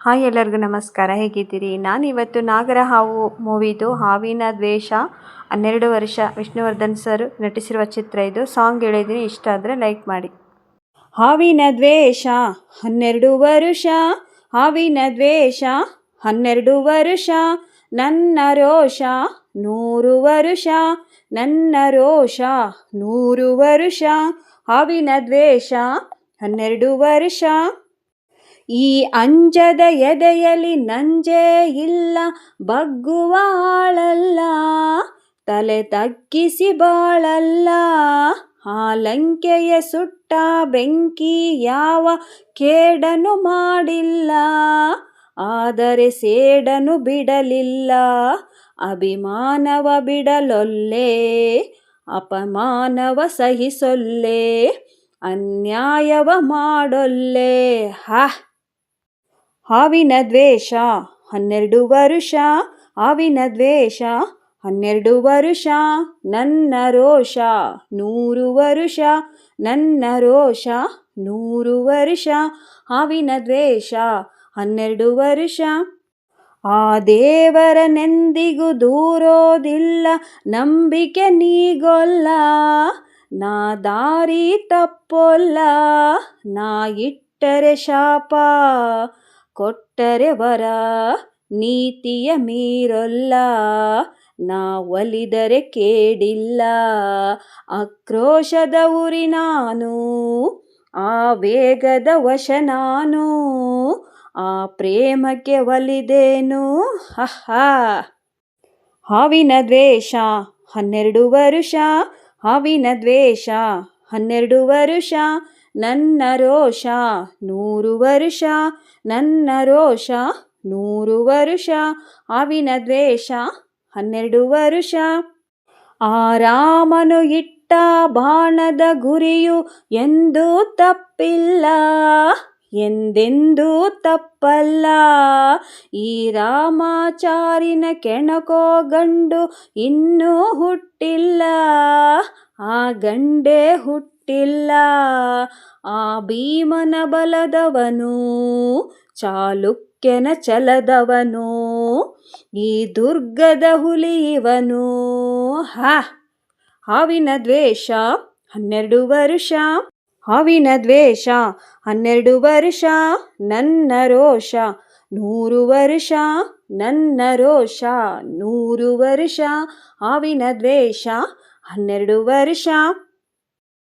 Hi ಎಲ್ಲರಿಗೂ ನಮಸ್ಕಾರ, ಹೇಗಿದ್ದೀರಿ? ನಾನು ಇವತ್ತು ನಾಗರ ಹಾವು ಮೂವಿದು ಹಾವಿನ ದ್ವೇಷ, ಹನ್ನೆರಡು ವರ್ಷ ವಿಷ್ಣುವರ್ಧನ್ ಸರ್ ನಟಿಸಿರುವ ಚಿತ್ರ ಇದು. ಸಾಂಗ್ ಹೇಳಿದ್ದೀನಿ, ಇಷ್ಟ ಆದರೆ ಲೈಕ್ ಮಾಡಿ. ಹಾವಿನ ದ್ವೇಷ, ಹನ್ನೆರಡು ವರುಷ. ಹಾವಿನ ದ್ವೇಷ, ಹನ್ನೆರಡು ವರುಷ. ನನ್ನ ರೋಷ, ನೂರು ವರುಷ. ನನ್ನ ರೋಷ, ನೂರು ವರುಷ. ಹಾವಿನ ದ್ವೇಷ, ಹನ್ನೆರಡು ವರ್ಷ. ಈ ಅಂಜದ ಎದೆಯಲ್ಲಿ ನಂಜೇ ಇಲ್ಲ, ಬಗ್ಗುವಾಳಲ್ಲ, ತಲೆ ತಗ್ಗಿಸಿ ಬಾಳಲ್ಲ, ಹಾಲಂಕೆಯ ಸುಟ್ಟ ಬೆಂಕಿ ಯಾವ ಕೇಡನು ಮಾಡಿಲ್ಲ, ಆದರೆ ಸೇಡನು ಬಿಡಲಿಲ್ಲ, ಅಭಿಮಾನವ ಬಿಡಲೊಲ್ಲೆ, ಅಪಮಾನವ ಸಹಿಸೊಲ್ಲೆ, ಅನ್ಯಾಯವ ಮಾಡೊಲ್ಲೆ, ಹಾ. ಹಾವಿನ ದ್ವೇಷ ಹನ್ನೆರಡು ವರುಷ, ಹಾವಿನ ದ್ವೇಷ ಹನ್ನೆರಡು ವರುಷ, ನನ್ನ ರೋಷ ನೂರು ವರುಷ, ನನ್ನ ರೋಷ ನೂರು ವರುಷ, ಹಾವಿನ ದ್ವೇಷ ಹನ್ನೆರಡು ವರುಷ. ಆ ದೇವರ ನೆಂದಿಗೂ ದೂರೋದಿಲ್ಲ, ನಂಬಿಕೆ ನೀಗೊಲ್ಲ, ನಾ ದಾರಿ ತಪ್ಪೊಲ್ಲ, ನಾ ಇಟ್ಟರೆ ಶಾಪ ಕೊಟ್ಟರೆ ವರ ನೀತಿಯ ಮೀರೊಲ್ಲ. ನಾ ಒಲಿದರೆ ಕೇಡಿಲ್ಲ. ಆಕ್ರೋಶದ ಉರಿ ನಾನು ಆ ವೇಗದ ವಶ ನಾನು, ಆ ಪ್ರೇಮಕ್ಕೆ ಒಲಿದೇನು? ಹಹ ಹಾವಿನ ದ್ವೇಷ ಹನ್ನೆರಡು ವರುಷ, ಹಾವಿನ ದ್ವೇಷ ಹನ್ನೆರಡು ವರುಷ ನನ್ನ ರೋಷ ನೂರು ವರುಷ, ನನ್ನ ರೋಷ ನೂರು ವರುಷ ಅವಿನ ದ್ವೇಷ ಹನ್ನೆರಡು ವರುಷ. ಆ ರಾಮನು ಇಟ್ಟ ಬಾಣದ ಗುರಿಯು ಎಂದೂ ತಪ್ಪಿಲ್ಲ, ಎಂದೆಂದೂ ತಪ್ಪಲ್ಲ. ಈ ರಾಮಾಚಾರಿನ ಕೆಣಕೋ ಗಂಡು ಇನ್ನೂ ಹುಟ್ಟಿಲ್ಲ, ಆ ಗಂಡೇ ಹುಟ್ಟಿಲ್ಲ ಆ ಭೀಮನ ಬಲದವನು, ಚಾಲುಕ್ಯನ ಚಲದವನು, ಈ ದುರ್ಗದ ಹುಲಿ ಇವನು. ಹಾ, ಹಾವಿನ ದ್ವೇಷ ಹನ್ನೆರಡು ವರುಷ, ಹಾವಿನ ದ್ವೇಷ ಹನ್ನೆರಡು ವರುಷ, ನನ್ನ ರೋಷ ನೂರು ವರುಷ, ನನ್ನ ರೋಷ ನೂರು ವರುಷ, ಹಾವಿನ ದ್ವೇಷ ಹನ್ನೆರಡು ವರ್ಷ.